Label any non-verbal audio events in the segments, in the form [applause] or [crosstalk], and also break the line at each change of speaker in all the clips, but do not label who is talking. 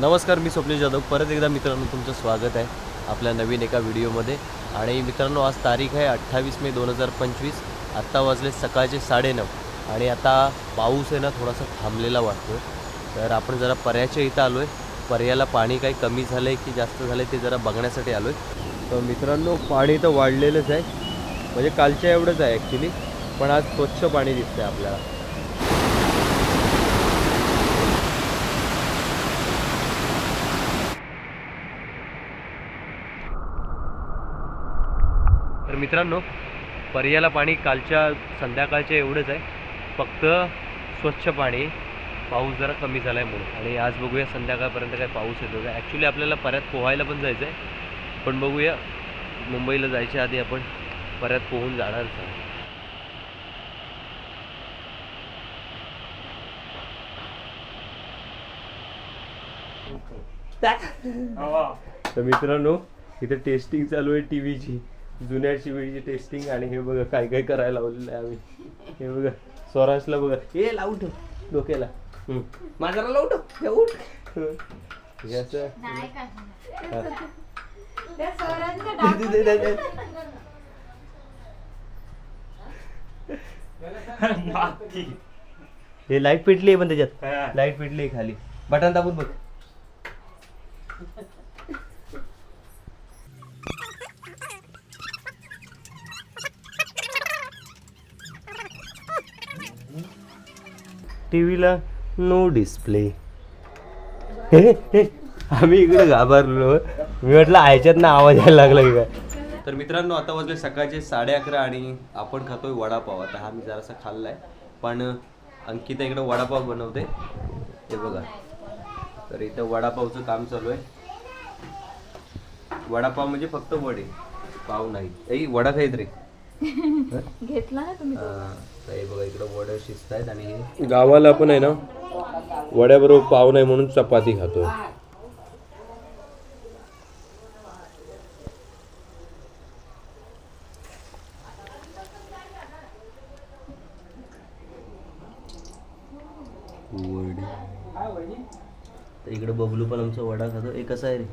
नमस्कार मी स्वप्नील जाधव. परत एकदा मित्रांनो तुमचं स्वागत आहे आपल्या नवीन एका व्हिडिओमध्ये. आणि मित्रांनो आज तारीख आहे अठ्ठावीस मे दोन हजार पंचवीस. आत्ता वाजले सकाळचे साडेनऊ. आणि आता पाऊस आहे ना थोडासा थांबलेला वाटतो तर आपण जरा पर्याच्या इथं आलो आहे पर्याला पाणी काही कमी झालं आहे की जास्त झालं आहे ते जरा बघण्यासाठी आलो आहे तर मित्रांनो पाणी तर वाढलेलंच आहे. म्हणजे कालच्या एवढंच आहे ॲक्च्युली पण आज स्वच्छ पाणी दिसतं आहे आपल्याला. तर मित्रांनो पर्याला पाणी कालच्या संध्याकाळच्या एवढंच आहे. फक्त स्वच्छ पाणी पाऊस जरा कमी झाला आहे म्हणून. आणि आज बघूया संध्याकाळपर्यंत काय पाऊस येतो का? ॲक्च्युली आपल्याला परत पोहायला पण जायचं आहे पण बघूया मुंबईला जायच्या आधी आपण परत पोहून जाणारच आहे [laughs] तर मित्रांनो इथे टेस्टिंग चालू आहे टी व्हीची जुन्या टी व्हीची टेस्टिंग आणि हे बघा काय काय करायला लावलेलं आहे आम्ही. हे बघा स्वराजला बघा. हे लावू ठेव डोक्याला. माझ्याला लावू ठेव. हे उठ. असं. दे, दे, दे, दे. हे लाइट पेटली आहे पण त्याच्यात. लाइट पेटली आहे खाली. बटन दाबून बघ. टी व्हीला नो डिस्प्ले आम्ही इकडे घाबरलो. मी म्हटलं आयच्यात ना आवाज यायला लागला की काय? तर मित्रांनो आता वाजले सकाळचे साडे अकरा आणि आपण खातोय वडापाव. आता हा मी जरासा खाल्लाय. पण अंकिता इकडे वडापाव बनवते. हे बघा. तर इथं वडापावचं काम चालू आहे. वडापाव म्हणजे फक्त वडे. पाव नाही. ऐ वडा खाईत रे
घेतला ना तुम्ही
तर बघा इकडं वडे शिजत आहेत आणि हे गावाला पण आहे ना वड्याबरोबर पाव नाही म्हणून चपाती खातो वडे. तर इकडे बबलू पण आमचा वडा खातो. हे कसा आहे रे?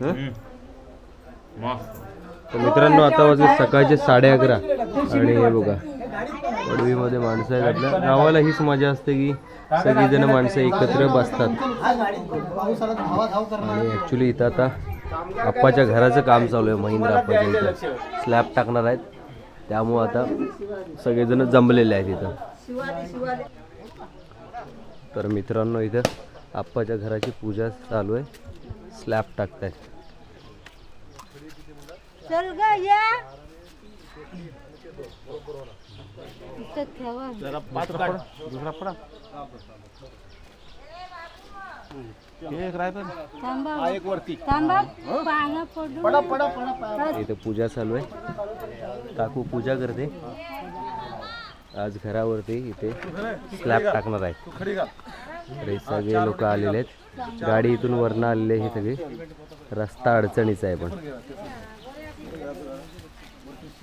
हं? तर मित्रांनो आता वाजले सकाळचे साडे अकरा. आणि हे बघा पडवीमध्ये माणसं आहेत आपल्या. गावाला हीच मजा असते की सगळीजण माणसं एकत्र बसतात. आणि ॲक्च्युली इथं आता आप्पाच्या घराचं काम चालू आहे महिंद्रा आप्पाच्या इथं. स्लॅब टाकणार आहेत. त्यामुळं आता सगळेजण जमलेले आहेत इथं. तर मित्रांनो इथं आप्पाच्या घराची पूजा चालू आहे. स्लॅब आहेत
चल ग या. इथं ठेवा. थांबा. थांबा. पानं पडू
इथे पूजा चालू आहे. काकू पूजा करते. आज घरावरती इथे स्लॅब टाकणार आहे. तर हे सगळे लोक आलेले आहेत. गाडी इथून वरनं आलेले हे सगळे. रस्ता अडचणीचा आहे पण.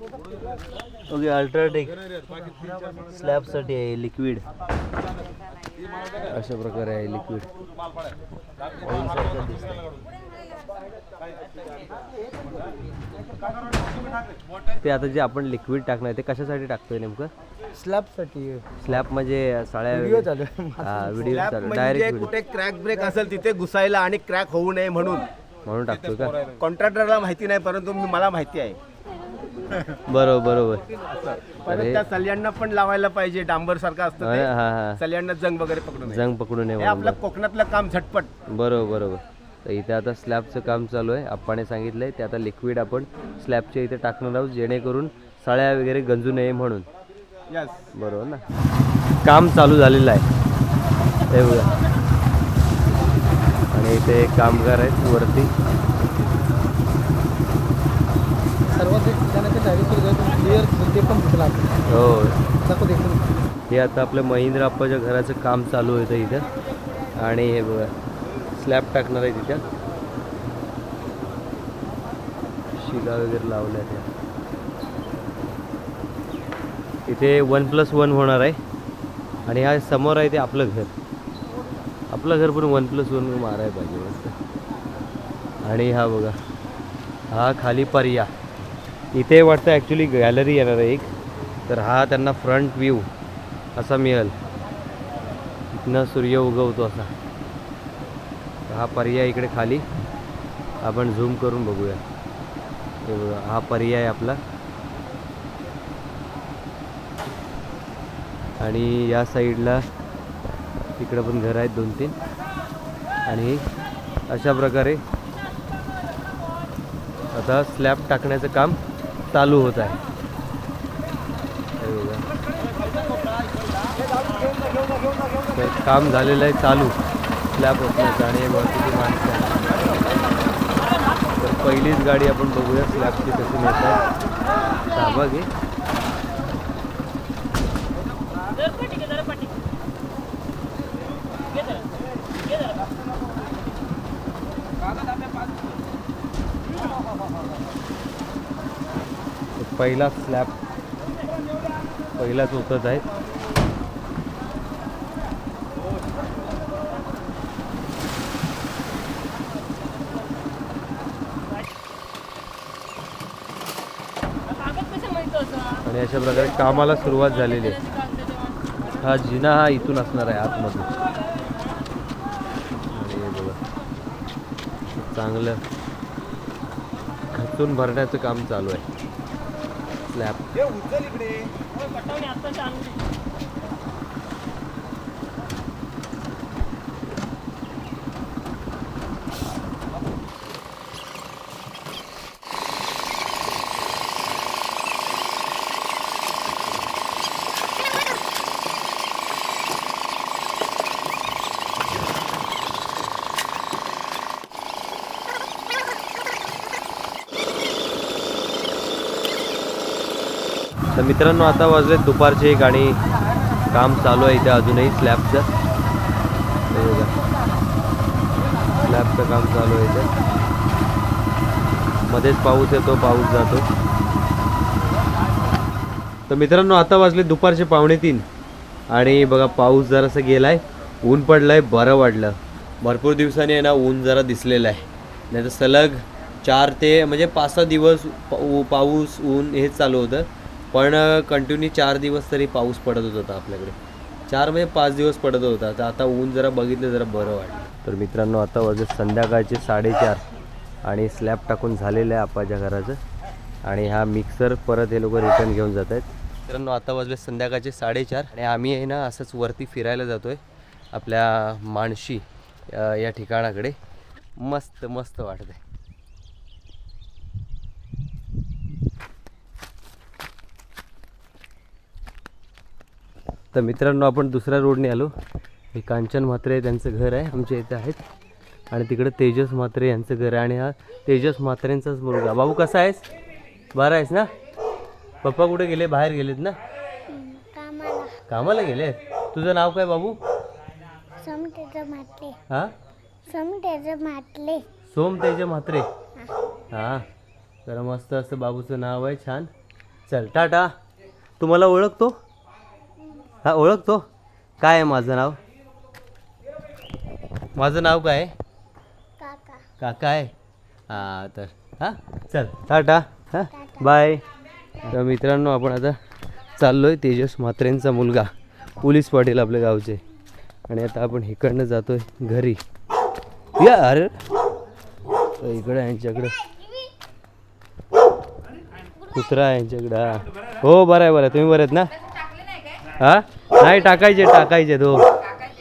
ओके अल्ट्राटेक स्लॅबसाठी आहे लिक्विड अशा प्रकारे आहे लिक्विड ते आता जे आपण लिक्विड टाकणार ते कशासाठी टाकतोय नेमकं?
स्लॅबसाठी
स्लॅब म्हणजे साळ्या
व्हिडिओ चालू
व्हिडिओ चालू डायरेक्ट
कुठे क्रॅक ब्रेक असेल तिथे घुसायला आणि क्रॅक होऊ नये म्हणून.
म्हणून टाकतो का?
कॉन्ट्रॅक्टरला माहिती नाही परंतु मला माहिती आहे.
बरोबर बरोबर.
परत. त्या सल्यांना पण लावायला पाहिजे डांबर सारखं असतं
हा
ते.
हा हा.
सल्यांना जंग वगैरे पकडू नये.
जंग पकडू नये
हे
म्हणून.
आपलं कोकणातलं काम झटपट.
बरोबर बरोबर. तर इथे आता स्लॅबचं काम चालू आहे. आप्पाने सांगितलंय ते आता लिक्विड आपण स्लॅबच्या इथे टाकणार आहोत जेणेकरून साळ्या वगैरे गंजू नये म्हणून.
यस
बरोबर ना? काम चालू झालेलं आहे. हे बघा. आणि इथे कामगार आहेत वरती.
क्लिअर ते पण दिसलं आपल्याला
हो.
एकदम
हे आता आपल्या महिंद्र आप्पाच्या घराचं काम चालू होतं इथं आणि हे बघा स्लॅब टाकणार आहे तिथं. शिगा वगैरे लावल्या त्या. इथे वन प्लस वन होणार आहे. आणि हा समोर आहे ते आपलं घर. आपलं घर पण वन प्लस वन मारायला पाहिजे. आणि हा बघा हा खाली पर्या इथे वाटतं ॲक्च्युली गॅलरी येणार आहे एक. तर हा त्यांना फ्रंट व्ह्यू असा मिळेल. इथनं सूर्य उगवतो असा. हा पर्याय इकडे खाली. आपण झूम करून बघूया. हे बघा हा पर्याय आपला. आणि या साईडला इकडं पण घर आहेत दोन तीन आणि अशा प्रकारे आता स्लॅब टाकण्याचं काम चालू होत आहे. तर काम झालेलं आहे चालू. स्लॅब ओपण्याचं आणि वरती माणसं तर पहिलीच गाडी आपण बघूया. स्लॅबची कशी नेत आहे पहिला स्लॅब पहिलाच उतरत आहे. आणि अशा प्रकारे कामाला सुरुवात झालेली आहे. हा जिना हा इथून असणार आहे आतमधून. बघा चांगलं खचून भरण्याचं काम चालू आहे. स्लॅब तर मित्रांनो आता वाजले दुपारचे एक आणि काम चालू आहे इथे अजूनही स्लॅबचं बघा. स्लॅबचं काम चालू आहे इथे. मध्येच पाऊस येतो पाऊस जातो. तर मित्रांनो आता वाजले दुपारचे पावणे तीन. आणि बघा पाऊस जरासा गेलाय ऊन पडलंय बरं वाटलं. भरपूर दिवसांनी आहे ना ऊन जरा दिसलेलं आहे. नाही तर सलग चार ते म्हणजे पाच सहा दिवस पा- ऊ- पाऊस ऊन हेच चालू होतं. पण कंटिन्यू चार दिवस तरी पाऊस पडत होता आपल्याकडे. चार म्हणजे पाच दिवस पडत होता. तर आता ऊन जरा बघितलं जरा बरं वाटलं. तर मित्रांनो आता वाजले संध्याकाळचे साडेचार आणि स्लॅब टाकून झालेलं आहे आपाच्या घराचं. आणि हा मिक्सर परत हे लोक रिटर्न घेऊन जात आहेत. मित्रांनो आता वाजले संध्याकाळचे साडेचार आणि आम्ही आहे ना असंच वरती फिरायला जातो आहे आपल्या माणशी या ठिकाणाकडे. मस्त मस्त वाटत आहे तर मित्रांनो आपण दुसऱ्या रोडने आलो. हे कांचन म्हात्रे त्यांचं घर आहे आमच्या इथे आहेत. आणि तिकडे तेजस म्हात्रे यांचं घर आहे. आणि हा तेजस म्हात्रेंचाच मुलगा बाबू कसा आहेस? बरा आहेस ना? पप्पा कुठे गेले? बाहेर गेलेत ना?
कामाला.
कामाला गेले? तुझं नाव काय बाबू?
समटेचं म्हटले
हां?
समटेचं म्हटले
सोम तेज म्हात्रे? हां. जरा मस्त असं बाबूचं नाव आहे छान. चल टाटा. तू मला ओळखतो? हा ओळखतो. काय आहे माझं नाव? माझं नाव काय आहे?
काका.
काका आहे? हां तर हां चल टाटा हां बाय. तर मित्रांनो आपण आता चाललो आहे तेजस म्हात्रेंचा मुलगा पोलीस पाटील आपल्या गावचे. आणि आता आपण इकडनं जातो आहे घरी. या अरे. तर इकडं यांच्याकडं. कुत्रा आहे यांच्याकडं हा. हो बरं आहे बरं आहे. तुम्ही बरं आहेत ना? हा? नाही टाकायचे टाकायचे तो.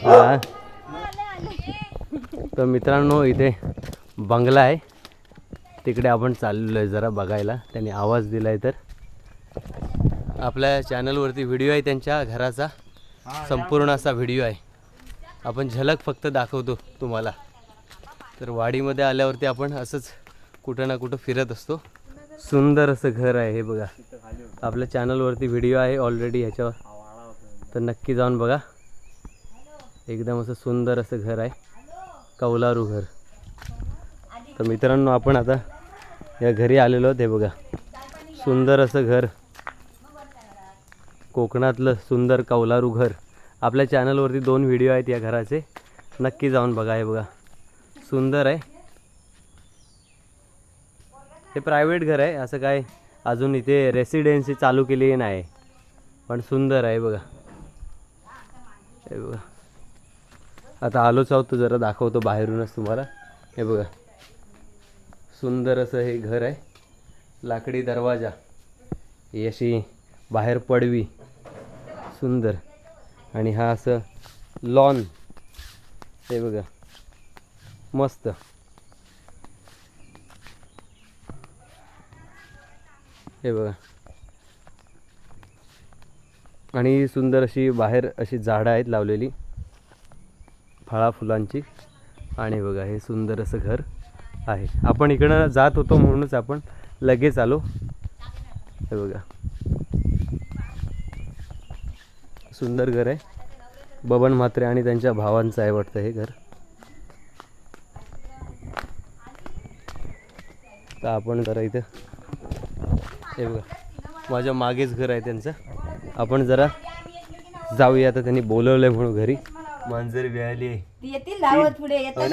हा. तर मित्रांनो इथे बंगला आहे. तिकडे आपण चाललेलो आहे जरा बघायला. त्यांनी आवाज दिला आहे तर. आपल्या चॅनलवरती व्हिडिओ आहे त्यांच्या घराचा. संपूर्ण असा व्हिडिओ आहे. आपण झलक फक्त दाखवतो तुम्हाला. तर वाडीमध्ये आल्यावरती आपण असंच कुठं ना कुठं फिरत असतो. सुंदर असं घर आहे हे बघा. आपल्या चॅनलवरती व्हिडिओ आहे ऑलरेडी ह्याच्यावर. तर नक्की जाऊन बघा. एकदम असं सुंदर असं घर आहे. कौलारू घर. तर मित्रांनो आपण आता या घरी आलेलो आहोत. हे बघा. सुंदर असं घर. कोकणातलं सुंदर कौलारू घर. आपल्या चॅनलवरती दोन व्हिडिओ आहेत या घराचे. नक्की जाऊन बघा. हे बघा. सुंदर आहे. हे प्रायव्हेट घर आहे. असं काय अजून इथे रेसिडेन्सी चालू केली नाही. पण सुंदर आहे. बघा. हे बघा आता आलोच आहोत जरा दाखवतो बाहेरूनच तुम्हाला. हे बघा. सुंदर असं हे घर आहे. लाकडी दरवाजा. ही अशी बाहेर पडवी. सुंदर. आणि हा असं लॉन हे बघा. मस्त. हे बघा. आणि सुंदर अशी बाहेर अशी झाडं आहेत लावलेली. फळा फुलांची. आणि बघा हे सुंदर असं घर आहे. आपण इकडं जात होतो म्हणूनच आपण लगेच आलो. हे बघा. सुंदर घर आहे. बबन म्हात्रे आणि त्यांच्या भावांचं आहे वाटतं हे घर. तर आपण जरा इथं हे बघा. माझ्या मागेच घर आहे त्यांचं. आपण जरा जाऊया आता त्यांनी बोलवलं आहे म्हणून घरी. मांजर
पुढे
हो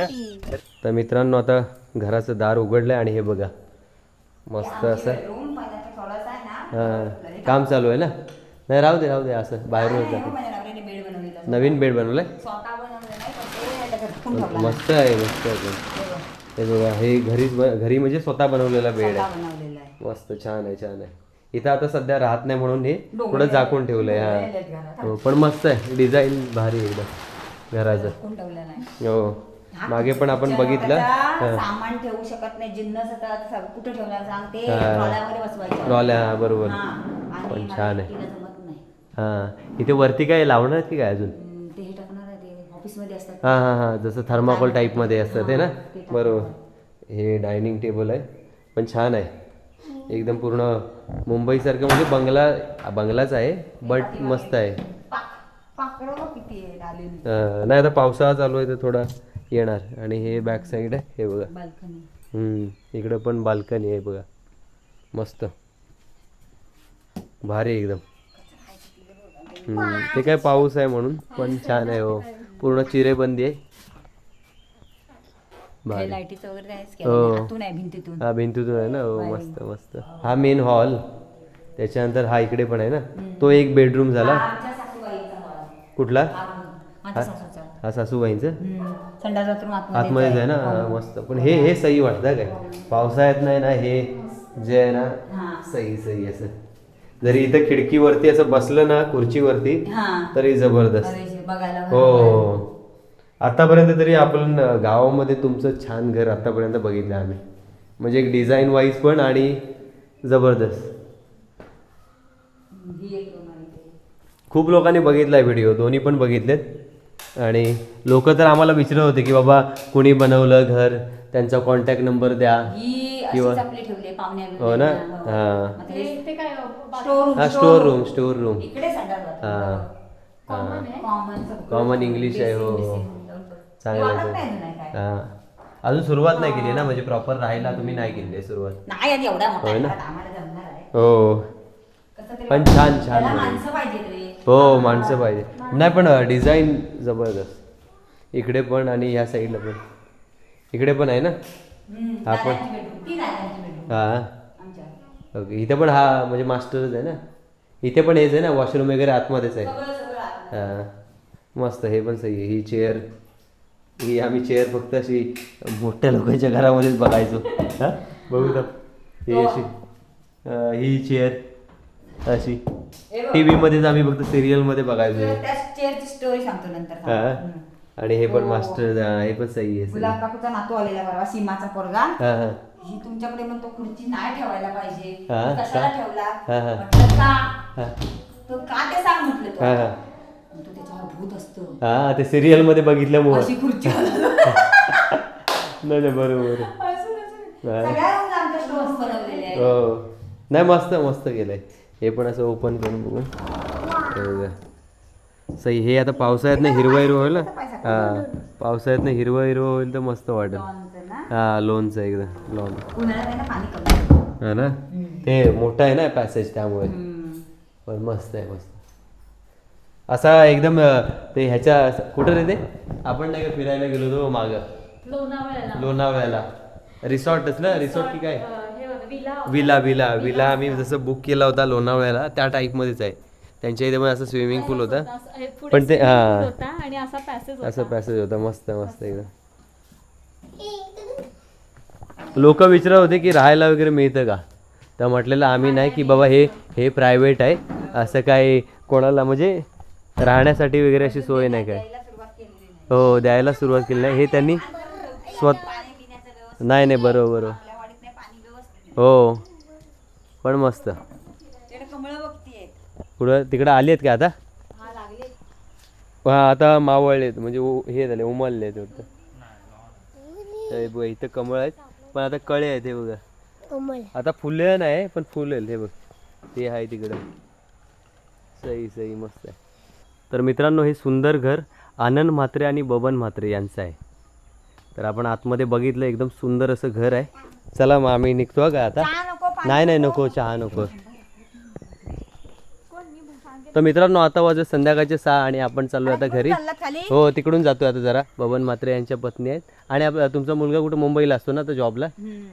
तर मित्रांनो आता घराचं दार उघडलं आहे आणि हे बघा. मस्त असं. हां. काम चालू आहे ना? नाही राहू दे राहू दे असं. जातो.
बनवलेला
नवीन बेड बनवलंय? मस्त आहे मस्त आहे. पण. हे बघा हे घरीच घरी म्हणजे स्वतः बनवलेला बेड आहे. मस्त छान आहे छान आहे. इथं आता सध्या राहत नाही म्हणून हे थोडं झाकून ठेवलंय हा. हो पण मस्त आहे. डिझाईन भारी आहे एकदम घराचं. हो. मागे पण आपण बघितलं. हां.
सामान ठेवू शकत नाही जिन्नस आता स- कुठं ठेवणार सांग ते
हा.
ट्रॉल्यामध्ये बसवायचं.
ट्रॉल्या, हा, बरोबर.
हा.
पण छान आहे. हां. इथे वरती काय लावणार की काय अजून?
हे
हां हां हां. जसं थर्माकोल टाईपमध्ये असतं ते ना. बरोबर. हे डायनिंग टेबल आहे. पण छान आहे. एकदम पूर्ण मुंबईसारखं म्हणजे बंगला बंगलाच आहे बट मस्त आहे. नाही आता पावसाळा चालू आहे तर थोडा येणार. आणि हे बॅक साईड आहे हे बघा. इकडं पण बाल्कनी आहे बघा. मस्त. भारी एकदम. हम्म, ते काय पाऊस आहे म्हणून पण छान आहे हो. पूर्ण चिरेबंदी आहे.
लाईटीचं वगैरे
हो.
आतून आहे भिंतीतून.
हा भिंतीतून आहे ना? हो मस्त मस्त. हा मेन हॉल त्याच्यानंतर हा इकडे पण आहे ना? तो एक बेडरूम झाला.
आमच्या सासूबाईचा हॉल.
कुठला?
हा room. माझ्या सासूचा.
हा सासूबाईंचं?
हम्म. बाथरूम आतमध्येच
आहे. ना? हा, मस्त. पण हे हे सही वाटतं काय पावसाळ्यात नाही ना हे जे आहे ना
हा.
सही सही असं. जरी इथं खिडकीवरती असं बसलं ना खुर्चीवरती
हा.
तरी जबरदस्त.
बघायला
हो. आतापर्यंत तरी आपण गावामध्ये तुमचं छान घर आतापर्यंत बघितलं आम्ही. म्हणजे एक डिझाईन वाईज पण आणि जबरदस्त.
ही आहे.
खूप लोकांनी बघितलाय व्हिडिओ दोन्ही पण बघितलेत. आणि लोक तर आम्हाला विचारत होते की बाबा कुणी बनवलं घर? त्यांचा कॉन्टॅक्ट नंबर द्या.
ही
किंवा-
आहे
हो ना. हा.
स्टोर रूम
हा स्टोर रूम स्टोर रूम
इकडे संडास
हा. हा.
कॉमन
English आहे, हो, हो. चांगलं आहे,
नाही
हा. अजून सुरुवात नाही केली ना म्हणजे प्रॉपर राहायला तुम्ही नाही केली आहे सुरुवात
आणि एवढा मोठा
होय ना?
घरात आम्हाला जमणार आहे.
हो.
कसं तरी
पण छान छान
त्याला
बनवलं.
माणसं पाहिजेत रे
हो माणसं पाहिजे. नाही पण डिझाईन जबरदस्त. इकडे पण आणि ह्या साईडला पण. इकडे पण आहे ना?
हम्म,
आपण-
दादांची bedroom. ती दादांची bedroom.
हा.
आमच्या.
ओके इथे पण हा म्हणजे मास्टरच आहे ना? इथे पण हेच आहे ना वॉशरूम वगैरे आतमध्येच आहे.
सगळं सगळं आहे.
हा. मस्त हे पण सही आहे. ही चेअर ही आम्ही चेअर फक्त अशी मोठ्या लोकांच्या घरामध्येच बघायचो. हा? बघू तर ही. अशी अं, ही चेअर अशी.
हे.
टी व्हीमध्येच आम्ही फक्त सिरियलमध्ये बघायचो.
तुला त्या चेअरची स्टोरी सांगतो नंतर
हा?
हम्म.
आणि हे पण
हो.
मास्टर हा, हे पण सही आहे सही.
गुलाब काकूचा नातू आलेला परवा सीमाचा पोरगा.
हा हा.
ही तुमच्याकडे मग तो खुर्ची नाही ठेवायला पाहिजे.
हा,
तो कशाला
का?
ठेवला?
हा, हा.
म्हटलं का?
हा.
तो का ते सांग म्हटलं
हा, हा.
तो भूत असतो.
हा ते सिरियलमध्ये बघितल्यामुळे.
अशी खुर्ची [laughs]
नाही नाही बरोबर हा. नाही मस्त मस्त केलंय. हे पण असं ओपन करून बघू. सही हे आता पावसाळ्यात ना हिरवं हिरवं होईल ना? हा. पावसाळ्यात ना हिरवं हिरवं होईल तर मस्त वाटेल. हा लोनचं एकदम लॉन. हा ना? ते मोठं आहे ना पॅसेज त्यामुळे. पण मस्त आहे मस्त. असा एकदम ते ह्याच्या कुठं रे ते? आपण नाही का फिरायला गेलो होतो माग.
लोणावळ्याला.
रिसॉर्टच ना? रिसॉर्ट की काय?
हे विला.
Villa villa. आम्ही जसं बुक केला होता लोणावळ्याला त्या टाईपमध्येच आहे. त्यांच्या इथे पण असं स्विमिंग पूल होता. पण ते हा.
असा पॅसेज
असं
होता.
पॅसेज होता. मस्त मस्त एकदम. लोक विचारत होते की राहायला वगैरे मिळतं का? तर म्हटलेलं आम्ही नाही की बाबा हे हे प्रायव्हेट आहे. असं काय कोणाला म्हणजे राहण्यासाठी वगैरे अशी सोय नाही काय? हो द्यायला सुरुवात केली नाही. हे त्यांनी स्वत नाही नाही बरोबर बरोबर. हो. पण मस्त. पुढं तिकडं आली आहेत का आता? हा आता मावळलेत म्हणजे हे झाले उमलले आहेत वाटतं. बघा इथं कमळ आहेत. पण आता कळे आहेत हे बघा. आता फुले नाही पण फुल आहेत हे बघ. ते आहे तिकडं. सही सही मस्त आहे. तर मित्रांनो हे सुंदर घर आनंद म्हात्रे आणि बबन म्हात्रे यांचं आहे. तर आपण आतमध्ये बघितलं एकदम सुंदर असं घर आहे. चला मग आम्ही निघतो का आता. नाही नाही नको. चहा नको. तर मित्रांनो आता वाजत संध्याकाळचे सहा आणि आपण चाललो आता घरी. हो तिकडून जातो आता जरा. बबन म्हात्रे यांच्या पत्नी आहेत. आणि आप- तुमचा मुलगा कुठं? मुंबईला असतो ना तर जॉबला?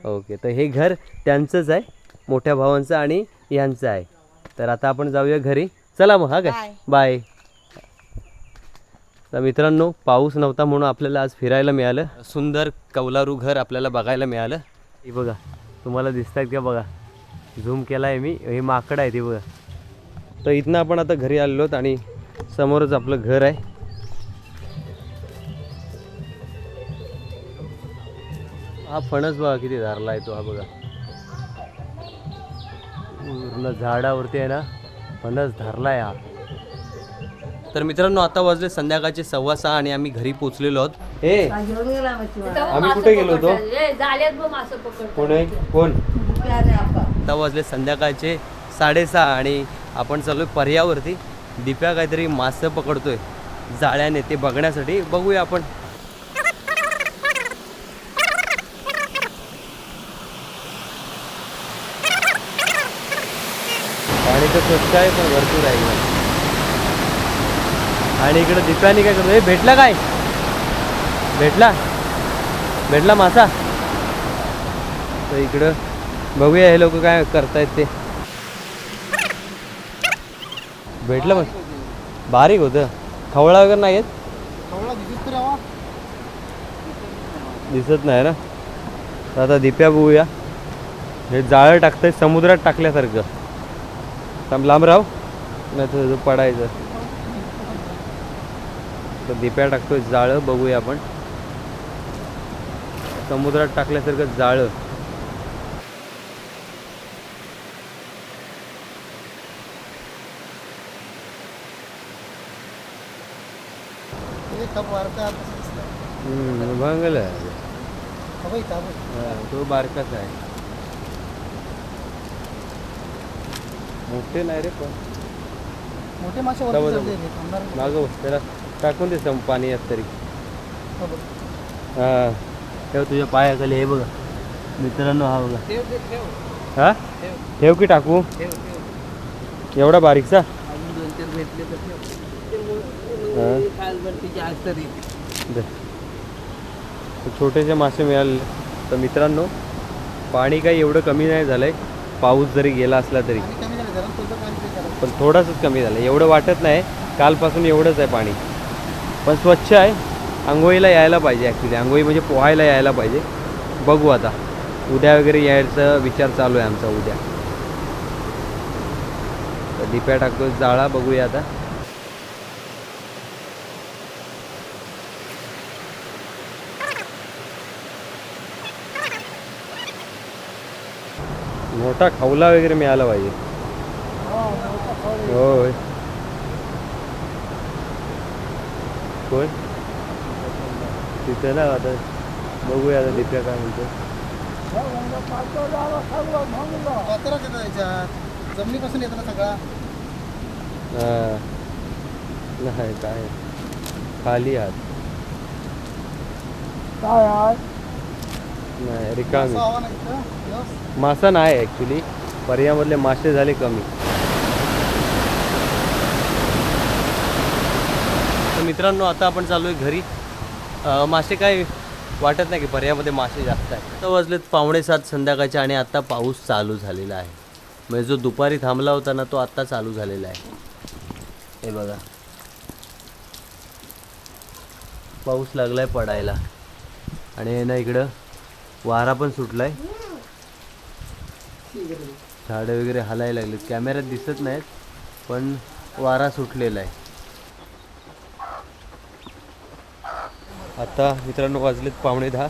ओके तर हे घर त्यांचंच आहे. मोठ्या भावांचं आणि यांचं आहे. तर आता आपण जाऊया घरी. चला मग हा काय बाय. तर मित्रांनो पाऊस नव्हता म्हणून आपल्याला आज फिरायला मिळालं. सुंदर कौलारू घर आपल्याला बघायला मिळालं. हे बघा तुम्हाला दिसत आहेत का बघा? झूम केला आहे मी. हे माकड आहे ते बघा. तर इथनं आपण आता घरी आलेलो आहोत आणि समोरच आपलं घर आहे. हा फणस बघा किती धारला आहे तो हा बघा. पूर्ण झाडावरती आहे ना फणस धरलाय हा. तर मित्रांनो आता वाजले संध्याकाळचे सव्वा सहा आणि आम्ही घरी पोचलेलो आहोत. हे आम्ही कुठे गेलो होतो? कोण आहे? कोण? आता वाजले संध्याकाळचे साडेसहा आणि आपण चालू आहे पर्यावरती. दिप्या काहीतरी मासं पकडतोय जाळ्याने ते बघण्यासाठी. बघूया आपण. पाणी तर स्वच्छ आहे पण भरपूर आहे. आणि इकडे दिप्याने काय करतो हे भेटला काय? भेटला? भेटला मासा? तर इकडं बघूया हे लोक काय करतायत ते. भेटलं मग. बारीक होतं. खवळा वगैरे नाही
दिसत
नाही ना? तर आता दिप्या बघूया. हे जाळं टाकतंय समुद्रात टाकल्यासारखं. लांब राव नाही तर पडायचं. तर दिप्या टाकतोय जाळं बघूया आपण. समुद्रात टाकल्यासारखं जाळं. भंगल तो बारकाच आहे. मोठे नाही रे पण.
मोठे मासे.
मागं बस, त्याला टाकून दे सम पाणी यात तरी.
हो.
हा. ठेव तुझ्या पायाखाली हे बघा. मित्रांनो हा बघा.
ठेव ते, ठेव.
हा? ठेव. की टाकू? एवढा बारीकचा हा. छोटेसे मासे मिळाले. तर मित्रांनो पाणी काही एवढं कमी नाही झालंय. पाऊस जरी गेला असला तरी.
पण
थोडंसंच कमी झालं. एवढं वाटत नाही. कालपासून एवढंच आहे पाणी. पण स्वच्छ आहे. आंघोळीला यायला पाहिजे ॲक्च्युली आंघोळी म्हणजे पोहायला यायला पाहिजे. बघू आता. उद्या वगैरे यायचा विचार चालू आहे आमचा उद्या. तर दिप्या टाकतो जाळा बघूया आता. मोठा खवला वगैरे मिळाला पाहिजे. होय. कोण? तिथे ना आता. बघूया आता दिप्या काय म्हणतो
पात्राच येतं त्याच्यात जमिनीपासून येतो ना सगळा?
हा. नाही काय? खाली आहात.
काय आहे
नाही रिकामी? मासा नाही ॲक्च्युली पर्यामधले मासे झाले कमी. मित्रांनो आता आपण चालू आहे घरी मासे काय वाटत नाही की पर्यामध्ये मासे जास्त आहेत. आता वाजलेत पावणे सात संध्याकाळचे आणि आता पाऊस चालू झालेला आहे. म्हणजे जो दुपारी थांबला होता ना तो आत्ता चालू झालेला आहे. हे बघा. पाऊस लागलाय पडायला. आणि ना इकडं वारा पण सुटलाय. झाडं वगैरे हलायला लागले कॅमेऱ्यात दिसत नाहीत पण वारा सुटलेला आहे. आता मित्रांनो वाजलेत पावणे दहा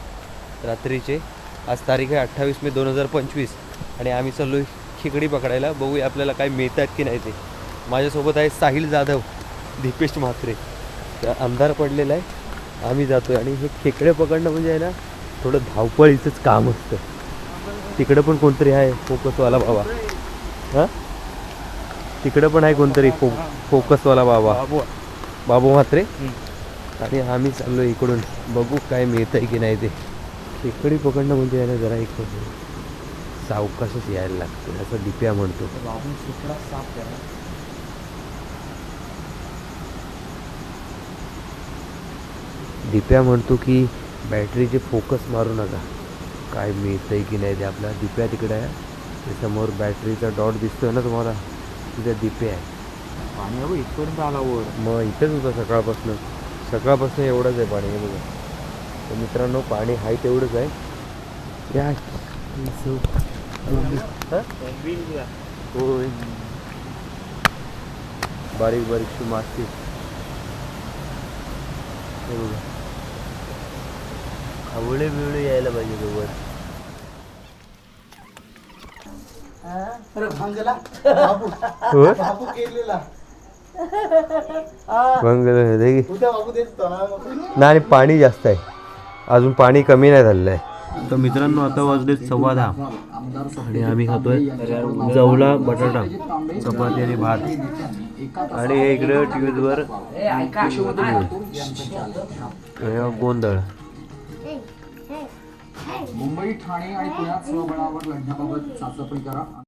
रात्रीचे. आज तारीख आहे अठ्ठावीस मे दोन हजार पंचवीस. आणि आम्ही चाललो खेकडी पकडायला. बघूया आपल्याला काय मिळतात की नाही ते. माझ्यासोबत आहे साहिल जाधव दीपेश म्हात्रे. तर अंधार पडलेला आहे. आम्ही जातो आणि हे खेकडे पकडणं म्हणजे आहे ना थोडं धावपळीचंच काम असतं. तिकडं पण कोणतरी आहे फोकसवाला बाबा. हां? तिकडं पण आहे कोणतरी फो फोकसवाला बाबा. बाबू. म्हात्रे? आणि आम्ही चाललो इकडून. बघू काय मिळतंय की नाही ते. खेकडी पकडणं म्हणजे आहे ना जरा एक सावकाशच यायला लागते असं दिप्या म्हणतो. दिप्या म्हणतो की बॅटरीचे फोकस मारू नका. काय मिळतंय की नाही ते आपल्या दिप्या तिकडे आहे. ते समोर बॅटरीचा डॉट दिसतोय ना तुम्हाला? तिथे दिपे आहे.
पाणी इथपर्यंत आला वर.
मग इथेच होतं सकाळपासून. सकाळपासून एवढंच आहे पाणी हे बघा. तर मित्रांनो पाणी आहे तेवढंच आहे. या. हा? होय बारीक बारीकशी हे बघा. आवळे बिवळे यायला पाहिजे
अरे भांगला. बाबू
होय
बाबू केलेला.
नाही पाणी जास्त आहे. अजून पाणी कमी नाही झालेलं आहे. तर मित्रांनो आता वाजले सव्वा दहा. आणि आम्ही खातोय जवला बटाटा चपाती आणि भात. आणि हे इकडे टी व्हीवर गोंधळ.
मुंबई ठाणे आणि पुण्यात स्वबळावर लढण्याबाबत चाचपणी करा.